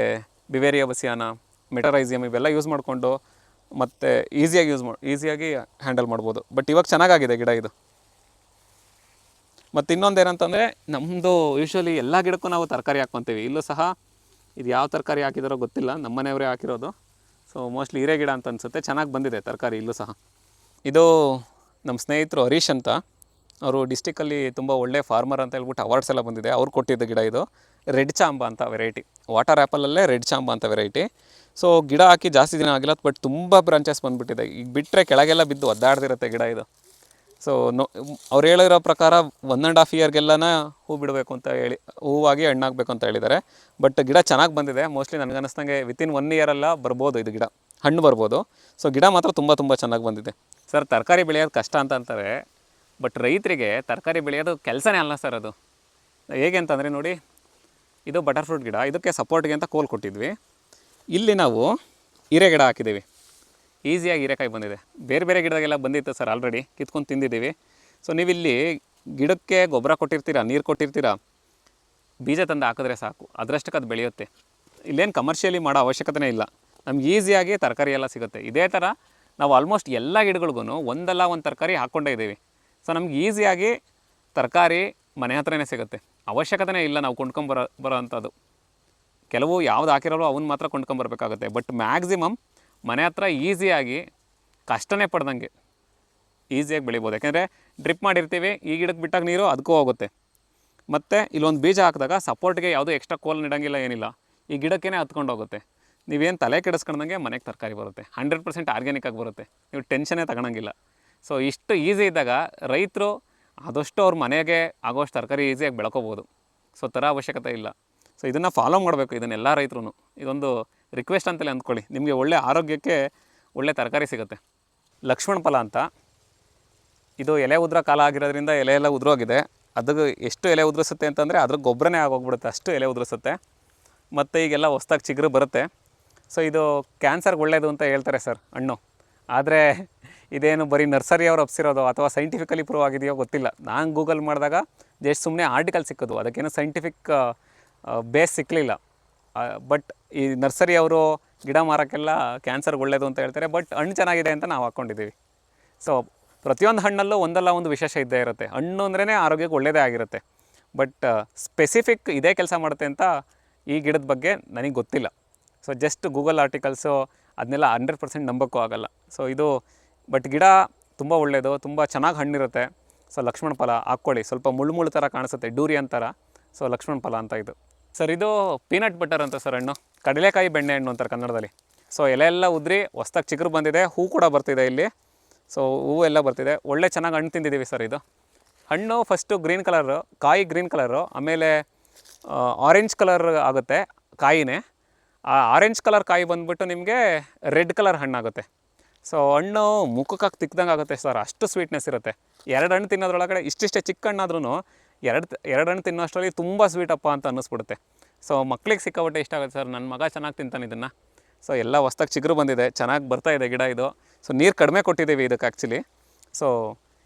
ಬಿವೇರಿಯಾ ಬಸಿಯಾನ ಮೆಟರೈಸಿಯಮ್ ಇವೆಲ್ಲ ಯೂಸ್ ಮಾಡಿಕೊಂಡು, ಮತ್ತು ಈಸಿಯಾಗಿ ಯೂಸ್ ಮಾಡಿ ಈಸಿಯಾಗಿ ಹ್ಯಾಂಡಲ್ ಮಾಡ್ಬೋದು. ಬಟ್ ಇವಾಗ ಚೆನ್ನಾಗಾಗಿದೆ ಗಿಡ ಇದು. ಮತ್ತು ಇನ್ನೊಂದು ಏನಂತಂದರೆ ನಮ್ಮದು ಯೂಶ್ವಲಿ ಎಲ್ಲ ಗಿಡಕ್ಕೂ ನಾವು ತರಕಾರಿ ಹಾಕ್ಕೊತೀವಿ. ಇಲ್ಲೂ ಸಹ ಇದು ಯಾವ ತರಕಾರಿ ಹಾಕಿದಾರೋ ಗೊತ್ತಿಲ್ಲ, ನಮ್ಮ ಮನೆಯವರೇ ಹಾಕಿರೋದು. ಸೊ ಮೋಸ್ಟ್ಲಿ ಹಿರೇ ಗಿಡ ಅಂತ ಅನಿಸುತ್ತೆ. ಚೆನ್ನಾಗಿ ಬಂದಿದೆ ತರಕಾರಿ ಇಲ್ಲೂ ಸಹ. ಇದು ನಮ್ಮ ಸ್ನೇಹಿತರು ಹರೀಶ್ ಅಂತ. ಅವರು ಡಿಸ್ಟಿಕಲ್ಲಿ ತುಂಬ ಒಳ್ಳೆ ಫಾರ್ಮರ್ ಅಂತ ಹೇಳ್ಬಿಟ್ಟು ಅವಾರ್ಡ್ಸ್ ಎಲ್ಲ ಬಂದಿದೆ. ಅವ್ರು ಕೊಟ್ಟಿದ್ದ ಗಿಡ ಇದು. ರೆಡ್ ಚಾಂಬ ಅಂತ ವೆರೈಟಿ ವಾಟರ್ ಆ್ಯಪಲಲ್ಲೇ ರೆಡ್ ಚಾಂಬ ಅಂತ ವೆರೈಟಿ ಸೊ ಗಿಡ ಹಾಕಿ ಜಾಸ್ತಿ ದಿನ ಆಗಿಲ್ಲ ಬಟ್ ತುಂಬ ಬ್ರಾಂಚಸ್ ಬಂದುಬಿಟ್ಟಿದೆ. ಈಗ ಬಿಟ್ಟರೆ ಕೆಳಗೆಲ್ಲ ಬಿದ್ದು ಒದ್ದಾಡ್ದಿರುತ್ತೆ ಗಿಡ ಇದು. ಸೊ ನೋ ಅವ್ರು ಹೇಳಿರೋ ಪ್ರಕಾರ ಒನ್ ಆ್ಯಂಡ್ ಹಾಫ್ ಇಯರ್ಗೆಲ್ಲನ ಹೂ ಬಿಡಬೇಕು ಅಂತ ಹೇಳಿ, ಹೂವಾಗಿ ಹಣ್ಣಾಗಬೇಕು ಅಂತ ಹೇಳಿದ್ದಾರೆ. ಬಟ್ ಗಿಡ ಚೆನ್ನಾಗಿ ಬಂದಿದೆ. ಮೋಸ್ಟ್ಲಿ ನನಗನ್ನಿಸ್ದಂಗೆ ವಿತಿನ್ ಒನ್ ಇಯರೆಲ್ಲ ಬರ್ಬೋದು ಇದು ಗಿಡ. ಹಣ್ಣು ಬರ್ಬೋದು. ಸೊ ಗಿಡ ಮಾತ್ರ ತುಂಬ ತುಂಬ ಚೆನ್ನಾಗಿ ಬಂದಿದೆ. ಸರ್ ತರಕಾರಿ ಬೆಳೆಯೋದು ಕಷ್ಟ ಅಂತ ಅಂತಾರೆ. ಬಟ್ ರೈತರಿಗೆ ತರಕಾರಿ ಬೆಳೆಯೋದು ಕೆಲಸನೇ ಅಲ್ಲ ಸರ್ ಅದು. ಹೇಗೆ ಅಂತಂದರೆ ನೋಡಿ, ಇದು ಬಟರ್ ಫ್ರೂಟ್ ಗಿಡ. ಇದಕ್ಕೆ ಸಪೋರ್ಟ್ಗೆ ಅಂತ ಕೋಲ್ ಕೊಟ್ಟಿದ್ವಿ. ಇಲ್ಲಿ ನಾವು ಹೀರೆ ಗಿಡ ಹಾಕಿದ್ದೀವಿ. ಈಸಿಯಾಗಿ ಹೀರೆಕಾಯಿ ಬಂದಿದೆ. ಬೇರೆ ಬೇರೆ ಗಿಡದಾಗೆಲ್ಲ ಬಂದಿತ್ತು ಸರ್ ಆಲ್ರೆಡಿ ಕಿತ್ಕೊಂಡು ತಿಂದಿದ್ದೀವಿ. ಸೊ ನೀವಿಲ್ಲಿ ಗಿಡಕ್ಕೆ ಗೊಬ್ಬರ ಕೊಟ್ಟಿರ್ತೀರಾ, ನೀರು ಕೊಟ್ಟಿರ್ತೀರಾ? ಬೀಜ ತಂದು ಹಾಕಿದ್ರೆ ಸಾಕು. ಅದರಷ್ಟಕ್ಕೆ ಅದು ಬೆಳೆಯುತ್ತೆ. ಇಲ್ಲೇನು ಕಮರ್ಷಿಯಲಿ ಮಾಡೋ ಅವಶ್ಯಕತೆನೇ ಇಲ್ಲ. ನಮ್ಗೆ ಈಸಿಯಾಗಿ ತರಕಾರಿ ಎಲ್ಲ ಸಿಗುತ್ತೆ. ಇದೇ ಥರ ನಾವು ಆಲ್ಮೋಸ್ಟ್ ಎಲ್ಲ ಗಿಡಗಳಿಗೂ ಒಂದಲ್ಲ ಒಂದು ತರಕಾರಿ ಹಾಕ್ಕೊಂಡೇ ಇದ್ದೀವಿ. ಸೊ ನಮ್ಗೆ ಈಸಿಯಾಗಿ ತರಕಾರಿ ಮನೆ ಹತ್ರನೇ ಸಿಗುತ್ತೆ. ಅವಶ್ಯಕತೆನೇ ಇಲ್ಲ ನಾವು ಕೊಂಡ್ಕೊಂಬರೋ ಬರೋ ಅಂಥದ್ದು ಕೆಲವು ಯಾವ್ದು ಹಾಕಿರೋ ಅವನ್ನ ಮಾತ್ರ ಕೊಂಡ್ಕೊಂಬರ್ಬೇಕಾಗುತ್ತೆ ಬಟ್ ಮ್ಯಾಕ್ಸಿಮಮ್ ಮನೆ ಹತ್ರ ಈಸಿಯಾಗಿ ಕಷ್ಟನೇ ಪಡ್ದಂಗೆ ಈಸಿಯಾಗಿ ಬೆಳಿಬೋದು. ಯಾಕೆಂದರೆ ಡ್ರಿಪ್ ಮಾಡಿರ್ತೀವಿ, ಈ ಗಿಡಕ್ಕೆ ಬಿಟ್ಟಾಗ ನೀರು ಅದಕ್ಕೂ ಹೋಗುತ್ತೆ. ಮತ್ತು ಇಲ್ಲೊಂದು ಬೀಜ ಹಾಕಿದಾಗ ಸಪೋರ್ಟ್ಗೆ ಯಾವುದೂ ಎಕ್ಸ್ಟ್ರಾ ಕೋಲ್ ನೀಡಂಗಿಲ್ಲ, ಏನಿಲ್ಲ. ಈ ಗಿಡಕ್ಕೇ ಹತ್ಕೊಂಡು ಹೋಗುತ್ತೆ. ನೀವೇನು ತಲೆ ಕೆಡಿಸ್ಕೊಂಡಂಗೆ ಮನೆಗೆ ತರಕಾರಿ ಬರುತ್ತೆ. ಹಂಡ್ರೆಡ್ ಪರ್ಸೆಂಟ್ ಆರ್ಗ್ಯಾನಿಕ್ಕಾಗಿ ಬರುತ್ತೆ. ನೀವು ಟೆನ್ಷನೇ ತಗೊಳಂಗಿಲ್ಲ ಸೊ ಇಷ್ಟು ಈಸಿ ಇದ್ದಾಗ ರೈತರು ಆದಷ್ಟು ಅವ್ರ ಮನೆಗೆ ಆಗೋಷ್ಟು ತರಕಾರಿ ಈಸಿಯಾಗಿ ಬೆಳ್ಕೋಬೋದು. ಸೊ ಥರ ಅವಶ್ಯಕತೆ ಇಲ್ಲ. ಸೊ ಇದನ್ನು ಫಾಲೋ ಮಾಡಬೇಕು, ಇದನ್ನೆಲ್ಲ ರೈತರು ಇದೊಂದು ರಿಕ್ವೆಸ್ಟ್ ಅಂತಲೇ ಅಂದ್ಕೊಳ್ಳಿ. ನಿಮಗೆ ಒಳ್ಳೆ ಆರೋಗ್ಯಕ್ಕೆ ಒಳ್ಳೆ ತರಕಾರಿ ಸಿಗುತ್ತೆ. ಲಕ್ಷ್ಮಣ ಫಲ ಅಂತ. ಇದು ಎಲೆ ಉದ್ರ ಕಾಲ ಆಗಿರೋದ್ರಿಂದ ಎಲೆ ಎಲ್ಲ ಉದುರೋಗಿದೆ. ಅದಕ್ಕೆ ಎಷ್ಟು ಎಲೆ ಉದುರಿಸುತ್ತೆ ಅಂತಂದರೆ ಅದ್ರ ಗೊಬ್ಬರನೇ ಆಗೋಗ್ಬಿಡುತ್ತೆ, ಅಷ್ಟು ಎಲೆ ಉದುರಿಸುತ್ತೆ. ಮತ್ತು ಈಗೆಲ್ಲ ಹೊಸ್ದಾಗಿ ಚಿಗುರು ಬರುತ್ತೆ. ಸೊ ಇದು ಕ್ಯಾನ್ಸರ್ಗೆ ಒಳ್ಳೆಯದು ಅಂತ ಹೇಳ್ತಾರೆ ಸರ್ ಹಣ್ಣು. ಆದರೆ ಇದೇನು ಬರೀ ನರ್ಸರಿ ಅವ್ರು ಒಪ್ಸಿರೋದು ಅಥವಾ ಸೈಂಟಿಫಿಕಲಿ ಪ್ರೂವ್ ಆಗಿದೆಯೋ ಗೊತ್ತಿಲ್ಲ. ನಾನು ಗೂಗಲ್ ಮಾಡಿದಾಗ ಜಸ್ಟ್ ಸುಮ್ಮನೆ ಆರ್ಟಿಕಲ್ ಸಿಕ್ಕೋದು. ಅದಕ್ಕೇನು ಸೈಂಟಿಫಿಕ್ ಬೇಸ್ ಸಿಕ್ಕಲಿಲ್ಲ ಬಟ್ ಈ ನರ್ಸರಿ ಅವರು ಗಿಡ ಮಾರೋಕ್ಕೆಲ್ಲ ಕ್ಯಾನ್ಸರ್ಗೆ ಒಳ್ಳೆಯದು ಅಂತ ಹೇಳ್ತಾರೆ ಬಟ್ ಹಣ್ಣು ಚೆನ್ನಾಗಿದೆ ಅಂತ ನಾವು ಹಾಕ್ಕೊಂಡಿದ್ದೀವಿ. ಸೊ ಪ್ರತಿಯೊಂದು ಹಣ್ಣಲ್ಲೂ ಒಂದಲ್ಲ ಒಂದು ವಿಶೇಷ ಇದ್ದೇ ಇರುತ್ತೆ. ಹಣ್ಣು ಅಂದ್ರೇ ಆರೋಗ್ಯಕ್ಕೆ ಒಳ್ಳೆಯದೇ ಆಗಿರುತ್ತೆ. ಬಟ್ ಸ್ಪೆಸಿಫಿಕ್ ಇದೇ ಕೆಲಸ ಮಾಡುತ್ತೆ ಅಂತ ಈ ಗಿಡದ ಬಗ್ಗೆ ನನಗೆ ಗೊತ್ತಿಲ್ಲ. ಸೊ ಜಸ್ಟ್ ಗೂಗಲ್ ಆರ್ಟಿಕಲ್ಸು ಅದನ್ನೆಲ್ಲ ಹಂಡ್ರೆಡ್ ಪರ್ಸೆಂಟ್ ನಂಬೋಕ್ಕೂ ಆಗಲ್ಲ. ಸೊ ಇದು ಬಟ್ ಗಿಡ ತುಂಬ ಒಳ್ಳೆಯದು ತುಂಬ ಚೆನ್ನಾಗಿ ಹಣ್ಣಿರುತ್ತೆ. ಸೊ ಲಕ್ಷ್ಮಣ ಫಲ ಹಾಕ್ಕೊಳ್ಳಿ. ಸ್ವಲ್ಪ ಮುಳ್ಳು ಮುಳ್ಳು ಥರ ಕಾಣಿಸುತ್ತೆ ಡೂರಿ ಥರ ಸೊ ಲಕ್ಷ್ಮಣ ಫಲ ಅಂತ ಇದು. ಸರ್, ಇದು ಪೀನಟ್ ಬಟರ್ ಅಂತ ಸರ್ ಹಣ್ಣು. ಕಡಲೆಕಾಯಿ ಬೆಣ್ಣೆ ಹಣ್ಣು ಅಂತಾರೆ ಕನ್ನಡದಲ್ಲಿ. ಸೊ ಎಲೆ ಎಲ್ಲ ಉದ್ರಿ ಹೊಸ್ದಾಗಿ ಚಿಗುರು ಬಂದಿದೆ, ಹೂ ಕೂಡ ಬರ್ತಿದೆ ಇಲ್ಲಿ. ಸೊ ಹೂವು ಎಲ್ಲ ಬರ್ತಿದೆ. ಒಳ್ಳೆ ಚೆನ್ನಾಗಿ ಹಣ್ಣು ತಿಂದಿದ್ದೀವಿ ಸರ್ ಇದು. ಹಣ್ಣು ಫಸ್ಟು ಗ್ರೀನ್ ಕಲರು ಕಾಯಿ ಗ್ರೀನ್ ಕಲರು ಆಮೇಲೆ ಆರೆಂಜ್ ಕಲರ್ ಆಗುತ್ತೆ ಕಾಯಿನೇ. ಆ ಆರೆಂಜ್ ಕಲರ್ ಕಾಯಿ ಬಂದುಬಿಟ್ಟು ನಿಮಗೆ ರೆಡ್ ಕಲರ್ ಹಣ್ಣಾಗುತ್ತೆ ಸೊ ಹಣ್ಣು ಮುಖಕ್ಕಾಗಿ ತಿಕ್ದಂಗೆ ಆಗುತ್ತೆ ಸರ್. ಅಷ್ಟು ಸ್ವೀಟ್ನೆಸ್ ಇರುತ್ತೆ. ಎರಡು ಹಣ್ಣು ತಿನ್ನೋದ್ರೊಳಗಡೆ ಇಷ್ಟಿಷ್ಟೇ ಚಿಕ್ಕ ಹಣ್ಣಾದ್ರೂ ಎರಡು ಎರಡು ಹಣ್ಣು ತಿನ್ನೋಷ್ಟರಲ್ಲಿ ತುಂಬ ಸ್ವೀಟಪ್ಪ ಅಂತ ಅನ್ನಿಸ್ಬಿಡುತ್ತೆ. ಸೊ ಮಕ್ಕಳಿಗೆ ಸಿಕ್ಕಾಪಟ್ಟೆ ಇಷ್ಟ ಆಗುತ್ತೆ ಸರ್. ನನ್ನ ಮಗ ಚೆನ್ನಾಗಿ ತಿಂತಾನೆ ಇದನ್ನು. ಸೊ ಎಲ್ಲ ಹೊಸ್ದಾಗಿ ಚಿಗುರು ಬಂದಿದೆ. ಚೆನ್ನಾಗಿ ಬರ್ತಾ ಇದೆ ಗಿಡ ಇದು. ಸೊ ನೀರು ಕಡಿಮೆ ಕೊಟ್ಟಿದ್ದೀವಿ ಇದಕ್ಕೆ ಆ್ಯಕ್ಚುಲಿ ಸೊ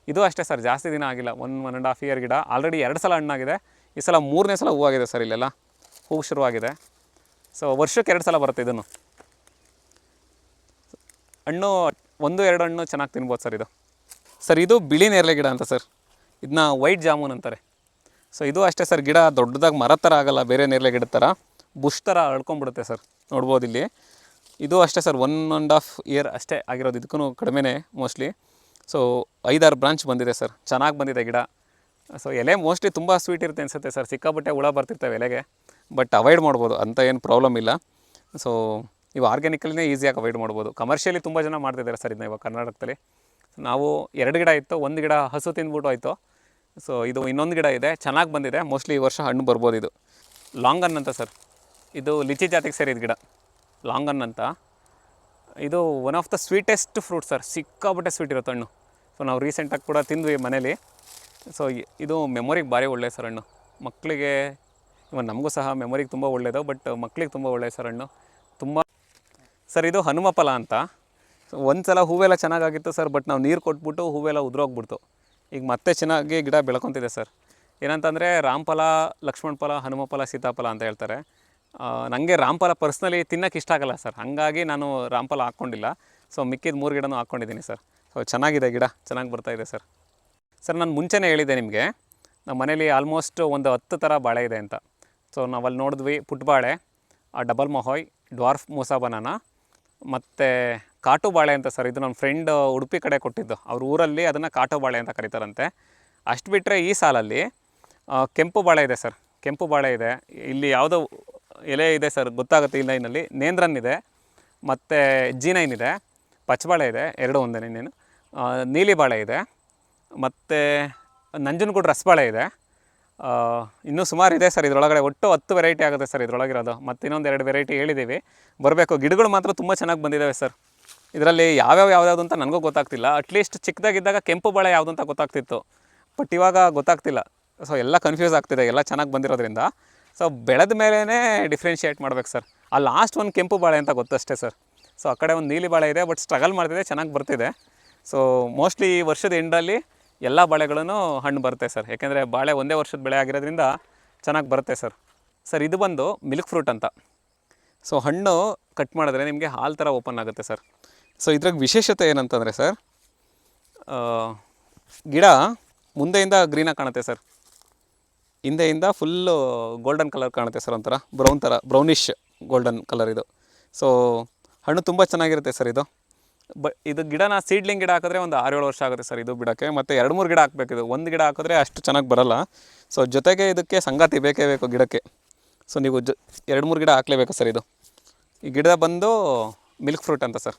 ಇದು ಅಷ್ಟೇ ಸರ್. ಜಾಸ್ತಿ ದಿನ ಆಗಿಲ್ಲ. One one and half year ಗಿಡ. ಆಲ್ರೆಡಿ ಎರಡು ಸಲ ಹಣ್ಣಾಗಿದೆ. ಈ ಸಲ ಮೂರನೇ ಸಲ ಹೂವಾಗಿದೆ ಸರ್ ಇಲ್ಲೆಲ್ಲ. ಹೂವು ಶುರುವಾಗಿದೆ. ಸೊ ವರ್ಷಕ್ಕೆ ಎರಡು ಸಲ ಬರುತ್ತೆ ಇದನ್ನು. ಹಣ್ಣು, ಒಂದು, ಎರಡು ಹಣ್ಣು ಚೆನ್ನಾಗಿ ತಿನ್ಬೋದು ಸರ್ ಇದು. ಸರ್, ಇದು ಬಿಳಿ ನೇರಳೆ ಗಿಡ ಅಂತ ಸರ್. ಇದನ್ನ ವೈಟ್ ಜಾಮೂನ್ ಅಂತಾರೆ. ಸೊ ಇದು ಅಷ್ಟೇ ಸರ್ ಗಿಡ ದೊಡ್ಡದಾಗಿ ಮರ ಥರ ಆಗಲ್ಲ, ಬೇರೆ ನೇರಳೆ ಗಿಡ ಥರ ಬುಷ್ ಥರ ಅಳ್ಕೊಂಡ್ಬಿಡುತ್ತೆ ಸರ್ ನೋಡ್ಬೋದು ಇಲ್ಲಿ. ಇದು ಅಷ್ಟೇ sir one and half year ಅಷ್ಟೇ ಆಗಿರೋದು ಇದಕ್ಕೂ ಕಡಿಮೆನೇ ಮೋಸ್ಟ್ಲಿ ಸೊ ಐದಾರು ಬ್ರಾಂಚ್ ಬಂದಿದೆ ಸರ್ ಚೆನ್ನಾಗಿ ಬಂದಿದೆ ಗಿಡ. ಸೊ ಎಲೆ ಮೋಸ್ಟ್ಲಿ ತುಂಬ ಸ್ವೀಟ್ ಇರುತ್ತೆ ಅನಿಸುತ್ತೆ ಸರ್ ಸಿಕ್ಕಾಪಟ್ಟೆ ಹುಳ ಬರ್ತಿರ್ತವೆ ಎಲೆಗೆ. ಬಟ್ ಅವಾಯ್ಡ್ ಮಾಡ್ಬೋದು, ಅಂತ ಏನು ಪ್ರಾಬ್ಲಮ್ ಇಲ್ಲ. ಸೊ ನೀವು ಆರ್ಗ್ಯಾನಿಕಲಿನೇ ಈಸಿಯಾಗಿ ಅವಾಯ್ಡ್ ಮಾಡ್ಬೋದು. ಕಮರ್ಷಿಯಲಿ ತುಂಬ ಜನ ಮಾಡ್ತಿದ್ದಾರೆ ಸರ್ ಇದನ್ನ ಇವಾಗ ಕರ್ನಾಟಕದಲ್ಲಿ. ನಾವು ಎರಡು ಗಿಡ ಇತ್ತು, ಒಂದು ಗಿಡ ಹಸು ತಿಂದ್ಬಿಟ್ಟು ಆಯಿತು ಸೊ ಇದು ಇನ್ನೊಂದು ಗಿಡ ಇದೆ. ಚೆನ್ನಾಗಿ ಬಂದಿದೆ. ಮೋಸ್ಟ್ಲಿ ಈ ವರ್ಷ ಹಣ್ಣು ಬರ್ಬೋದು ಇದು. ಲಾಂಗನ್ ಅಂತ ಸರ್. ಇದು ಲಿಚಿ ಜಾತಿಗೆ ಸೇರಿದ ಗಿಡ. ಲಾಂಗನ್ ಅಂತ. ಇದು one of the sweetest fruit sir. ಸಿಕ್ಕಾಪಟ್ಟೆ ಸ್ವೀಟ್ ಇರುತ್ತೆ ಹಣ್ಣು. ಸೊ ನಾವು ರೀಸೆಂಟಾಗಿ ಕೂಡ ತಿಂದ್ವಿ ಮನೇಲಿ. ಸೊ ಇದು ಮೆಮೊರಿಗೆ ಭಾರಿ ಒಳ್ಳೆಯ ಸರ್ ಹಣ್ಣು. ಮಕ್ಕಳಿಗೆ ಇವನ್ ನಮಗೂ ಸಹ ಮೆಮೊರಿಗೆ ತುಂಬ ಒಳ್ಳೆಯದು ಬಟ್ ಮಕ್ಕಳಿಗೆ ತುಂಬ ಒಳ್ಳೆಯ ಸರ್ ಹಣ್ಣು. ತುಂಬ ಸರ್, ಇದು ಹನುಮಫಲ ಅಂತ. ಸೊ ಒಂದು ಸಲ ಹೂವೆಲ್ಲ ಚೆನ್ನಾಗಾಗಿತ್ತು ಸರ್ ಬಟ್ ನಾವು ನೀರು ಕೊಟ್ಬಿಟ್ಟು ಹೂವೆಲ್ಲ ಉದುರೋಗ್ಬಿಡ್ತು. ಈಗ ಮತ್ತೆ ಚೆನ್ನಾಗಿ ಗಿಡ ಬೆಳ್ಕೊತಿದೆ ಸರ್. ಏನಂತಂದರೆ ರಾಮಫಲ ಲಕ್ಷ್ಮಣ ಫಲ ಹನುಮ ಫಲ ಸೀತಾಫಲ ಅಂತ ಹೇಳ್ತಾರೆ. ನನಗೆ ರಾಮಫಲ ಪರ್ಸ್ನಲಿ ತಿನ್ನೋಕೆ ಇಷ್ಟ ಆಗಲ್ಲ ಸರ್. ಹಾಗಾಗಿ ನಾನು ರಾಮಫಲ ಹಾಕ್ಕೊಂಡಿಲ್ಲ. ಸೊ ಮಿಕ್ಕಿದ ಮೂರು ಗಿಡನೂ ಹಾಕ್ಕೊಂಡಿದ್ದೀನಿ ಸರ್. ಸೊ ಚೆನ್ನಾಗಿದೆ ಗಿಡ, ಚೆನ್ನಾಗಿ ಬರ್ತಾ ಇದೆ ಸರ್. ಸರ್, ನಾನು ಮುಂಚೆನೇ ಹೇಳಿದ್ದೆ ನಿಮಗೆ ನಮ್ಮ ಮನೇಲಿ ಆಲ್ಮೋಸ್ಟ್ ಒಂದು ಹತ್ತು ಥರ ಬಾಳೆ ಇದೆ ಅಂತ. ಸೊ ನಾವಲ್ಲಿ ನೋಡಿದ್ವಿ ಪುಟ್ಬಾಳೆ ಡಬಲ್ ಮೊಹಾಯ್, ಡ್ವಾರ್ಫ್ ಮೂಸಾ ಬನಾನ, ಮತ್ತು ಕಾಟು ಬಾಳೆ ಅಂತ ಸರ್, ಇದು ನನ್ನ ಫ್ರೆಂಡ್ ಉಡುಪಿ ಕಡೆ ಕೊಟ್ಟಿದ್ದು. ಅವ್ರ ಊರಲ್ಲಿ ಅದನ್ನು ಕಾಟು ಬಾಳೆ ಅಂತ ಕರೀತಾರಂತೆ. ಅಷ್ಟು ಬಿಟ್ಟರೆ ಈ ಸಾಲಲ್ಲಿ ಕೆಂಪು ಬಾಳೆ ಇದೆ ಸರ್. ಕೆಂಪು ಬಾಳೆ ಇದೆ. ಇಲ್ಲಿ ಯಾವುದೋ ಎಲೆ ಇದೆ ಸರ್, ಗೊತ್ತಾಗುತ್ತೆ ಈ ಲೈನಲ್ಲಿ ನೇಂದ್ರನ್ ಇದೆ, ಮತ್ತು ಜೀನೈನ್ ಇದೆ ಪಚ್ಚಬಾಳೆ ಇದೆ, ಎರಡು ಒಂದೇ ಇನ್ನೇನು. ನೀಲಿ ಬಾಳೆ ಇದೆ, ಮತ್ತು ನಂಜನಗೂಡು ರಸಬಾಳೆ ಇದೆ. ಇನ್ನೂ ಸುಮಾರು ಇದೆ ಸರ್ ಇದರೊಳಗಡೆ. ಒಟ್ಟು ಹತ್ತು ವೆರೈಟಿ ಆಗುತ್ತೆ ಸರ್ ಇದರೊಳಗಿರೋದು. ಮತ್ತು ಇನ್ನೊಂದು ಎರಡು ವೆರೈಟಿ ಹೇಳಿದ್ದೀವಿ ಬರಬೇಕು. ಗಿಡಗಳು ಮಾತ್ರ ತುಂಬ ಚೆನ್ನಾಗಿ ಬಂದಿದ್ದಾವೆ ಸರ್. ಇದರಲ್ಲಿ ಯಾವ್ಯಾವ ಯಾವ್ಯಾವುದು ಅಂತ ನನಗೂ ಗೊತ್ತಾಗ್ತಿಲ್ಲ. ಅಟ್ಲೀಸ್ಟ್ ಚಿಕ್ಕದಾಗಿದ್ದಾಗ ಕೆಂಪು ಬಾಳೆ ಯಾವುದು ಅಂತ ಗೊತ್ತಾಗ್ತಿತ್ತು. ಬಟ್ ಇವಾಗ ಗೊತ್ತಾಗ್ತಿಲ್ಲ. ಸೊ ಎಲ್ಲ ಕನ್ಫ್ಯೂಸ್ ಆಗ್ತಿದೆ. ಎಲ್ಲ ಚೆನ್ನಾಗಿ ಬಂದಿರೋದ್ರಿಂದ. ಸೊ ಬೆಳೆದ ಮೇಲೇ ಡಿಫ್ರೆನ್ಷಿಯೇಟ್ ಮಾಡ್ಬೇಕು ಸರ್ ಆ ಲಾಸ್ಟ್ ಒಂದು ಕೆಂಪು ಬಾಳೆ ಅಂತ ಗೊತ್ತಷ್ಟೇ ಸರ್ ಸೊ ಆ ಕಡೆ ಒಂದು ನೀಲಿ ಬಾಳೆ ಇದೆ ಬಟ್ ಸ್ಟ್ರಗಲ್ ಮಾಡ್ತಿದೆ, ಚೆನ್ನಾಗಿ ಬರ್ತಿದೆ. ಸೊ ಮೋಸ್ಟ್ಲಿ ಈ ವರ್ಷದ ಎಂಡಲ್ಲಿ ಎಲ್ಲ ಬಾಳೆಗಳೂ ಹಣ್ಣು ಬರುತ್ತೆ ಸರ್ ಯಾಕೆಂದರೆ ಬಾಳೆ ಒಂದೇ ವರ್ಷದ ಬೆಳೆ ಆಗಿರೋದ್ರಿಂದ ಚೆನ್ನಾಗಿ ಬರುತ್ತೆ ಸರ್ ಸರ್ ಇದು ಬಂದು ಮಿಲ್ಕ್ ಫ್ರೂಟ್ ಅಂತ. ಸೊ ಹಣ್ಣು ಕಟ್ ಮಾಡಿದ್ರೆ ನಿಮಗೆ ಹಾಲು ಥರ ಓಪನ್ ಆಗುತ್ತೆ ಸರ್ ಸೊ ಇದ್ರಾಗ ವಿಶೇಷತೆ ಏನಂತಂದರೆ ಸರ್ ಗಿಡ ಮುಂದೆಯಿಂದ ಗ್ರೀನಾಗಿ ಕಾಣುತ್ತೆ ಸರ್. ಹಿಂದೆಯಿಂದ ಫುಲ್ಲು ಗೋಲ್ಡನ್ ಕಲರ್ ಕಾಣುತ್ತೆ ಸರ್ ಒಂಥರ ಬ್ರೌನ್ ಥರ ಬ್ರೌನಿಷ್ ಗೋಲ್ಡನ್ ಕಲರ್ ಇದು. ಸೊ ಹಣ್ಣು ತುಂಬ ಚೆನ್ನಾಗಿರುತ್ತೆ ಸರ್ ಇದು. ಬ ಇದು ಗಿಡನ ಸೀಡ್ಲಿಂಗ್ ಗಿಡ ಹಾಕಿದ್ರೆ ಒಂದು ಆರು ಏಳು ವರ್ಷ ಆಗುತ್ತೆ ಸರ್ ಇದು ಬಿಡಕ್ಕೆ. ಮತ್ತು ಎರಡು ಮೂರು ಗಿಡ ಹಾಕಬೇಕು ಇದು. ಒಂದು ಗಿಡ ಹಾಕಿದ್ರೆ ಅಷ್ಟು ಚೆನ್ನಾಗಿ ಬರಲ್ಲ. ಸೊ ಜೊತೆಗೆ ಇದಕ್ಕೆ ಸಂಗಾತಿ ಬೇಕೇ ಬೇಕು ಗಿಡಕ್ಕೆ. ಸೊ ನೀವು ಜೊ, ಎರಡು ಮೂರು ಗಿಡ ಹಾಕ್ಲೇಬೇಕು ಸರ್ ಇದು. ಈ ಗಿಡ ಬಂದು ಮಿಲ್ಕ್ ಫ್ರೂಟ್ ಅಂತ ಸರ್.